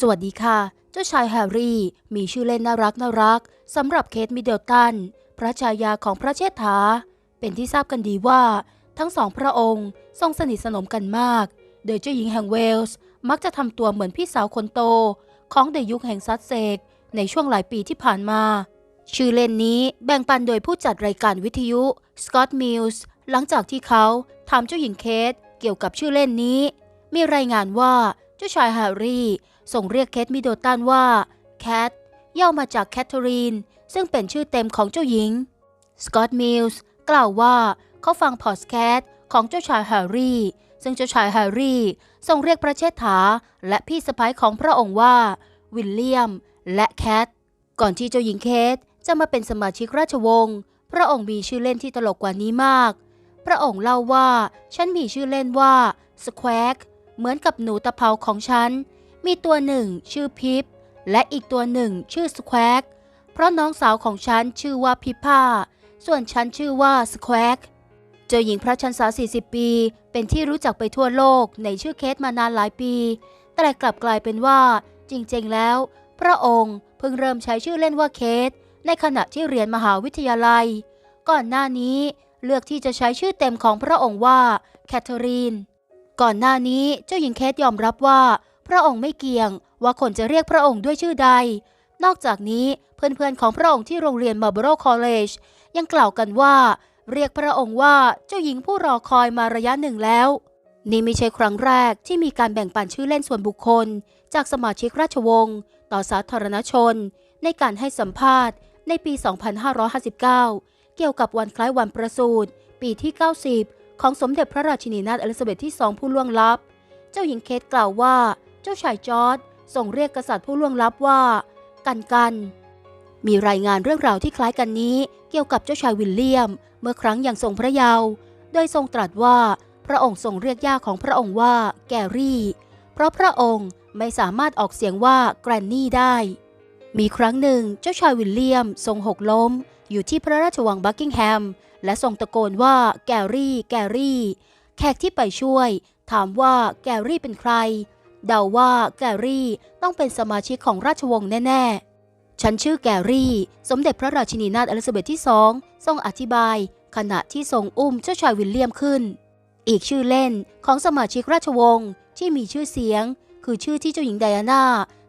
สวัสดีค่ะ เจ้าชายแฮร์รี่ มีชื่อเล่นน่ารักน่ารักสำหรับเคทมิดเดิลตัน พระชายาของพระเชษฐา เป็นที่ทราบกันดีว่า ทั้งสองพระองค์ทรงสนิทสนมกันมาก โดยเจ้าหญิงแห่งเวลส์ มักจะทำตัวเหมือนพี่สาวคนโต ของเดยุคแห่งซัสเซก ในช่วงหลายปีที่ผ่านมา ชื่อเล่นนี้แบ่งปันโดยผู้จัดรายการวิทยุสกอตมิลส์หลังจากที่เขาถามเจ้าหญิงเคทเกี่ยวกับชื่อเล่นนี้ มีรายงานว่า จ้าชายแฮร์รี่ส่งเรียกเคทมิดเดิลตันว่าแคทย่อมาจากแคทเธอรีน ซึ่งเป็นชื่อเต็มของเจ้าหญิง สกอตต์มิลส์กล่าวว่าเขาฟังพอดแคสต์ของเจ้าชายแฮร์รี่ ซึ่งเจ้าชายแฮร์รี่ส่งเรียกพระเชษฐา และพี่สะพ้ายของพระองค์ว่า วิลเลียม และแคท ก่อนที่เจ้าหญิงเคทจะมาเป็นสมาชิกราชวงศ์ พระองค์มีชื่อเล่นที่ตลกกว่านี้มาก พระองค์เล่าว่า ฉันมีชื่อเล่นว่าสแควก เหมือนกับหนูตะเภาของฉัน มีตัวหนึ่งชื่อพิปและอีกตัวหนึ่งชื่อสแควกเพราะน้องสาวของฉันชื่อว่าพิพาส่วนฉันชื่อว่าสแควกเจ้าหญิงพระชันษา40 ปี เป็นที่รู้จักไปทั่วโลกในชื่อเคทมานานหลายปี แต่กลับกลายเป็นว่า จริงๆแล้ว พระองค์เพิ่งเริ่มใช้ชื่อเล่นว่าเคทในขณะที่เรียนมหาวิทยาลัย ก่อนหน้านี้เลือกที่จะใช้ชื่อเต็มของพระองค์ว่าแคทเธอรีน ก่อนหน้านี้เจ้าหญิงเคทยอมรับว่า พระองค์ไม่เกี่ยงว่าคนจะเรียกพระองค์ด้วยชื่อใด นอกจากนี้เพื่อนๆของพระองค์ที่โรงเรียนมาร์บโรคอลเลจยังกล่าวกันว่า เรียกพระองค์ว่าเจ้าหญิงผู้รอคอยมาระยะหนึ่งแล้ว นี่ไม่ใช่ครั้งแรกที่มีการแบ่งปันชื่อเล่นส่วนบุคคล จากสมาชิกราชวงศ์ต่อสาธารณชน ในการให้สัมภาษณ์ ในปี 2559 เกี่ยวกับวันคล้ายวันประสูติปีที่ 90 ของสมเด็จพระราชินีนาถอลิซาเบธที่2ผู้ล่วงลับ เจ้าหญิงเคทกล่าวว่า เจ้าชายจอร์ดส่งเรียกกษัตริย์ผู้ล่วงลับว่า กันกัน มีรายงานเรื่องราวที่คล้ายกันนี้ เกี่ยวกับเจ้าชายวิลเลียม เมื่อครั้งยังทรงพระเยาว์ โดยทรงตรัสว่าพระองค์ทรงเรียกย่าของพระองค์ว่าแกรี่ เพราะพระองค์ไม่สามารถออกเสียงว่าแกรนนี่ได้ มีครั้งหนึ่งเจ้าชายวิลเลียมทรงหกล้ม อยู่ที่พระราชวังบักกิงแฮม และทรงตะโกนว่าแกรี่ แกรี่ แขกที่ไปช่วย ถามว่าแกรี่เป็นใคร เดาว่าแกรี่ต้องเป็นสมาชิกของราชวงศ์แน่ ๆ ฉันชื่อแกรี่ สมเด็จพระราชินีนาถอลิซาเบธที่สองทรงอธิบาย ขณะที่ทรงอุ้มเจ้าชายวิลเลียมขึ้น อีกชื่อเล่นของสมาชิกราชวงศ์ที่มีชื่อเสียง คือชื่อที่เจ้าหญิงไดอาน่า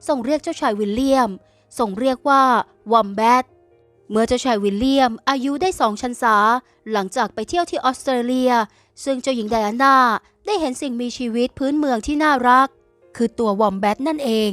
ทรงเรียกเจ้าชายวิลเลียมทรงเรียกว่าวอมแบท เมื่อเจ้าชายวิลเลียมอายุได้สองชันษา หลังจากไปเที่ยวที่ออสเตรเลีย ซึ่งเจ้าหญิงไดอาน่าได้เห็นสิ่งมีชีวิตพื้นเมืองที่น่ารัก คือตัววอมแบทนั่นเอง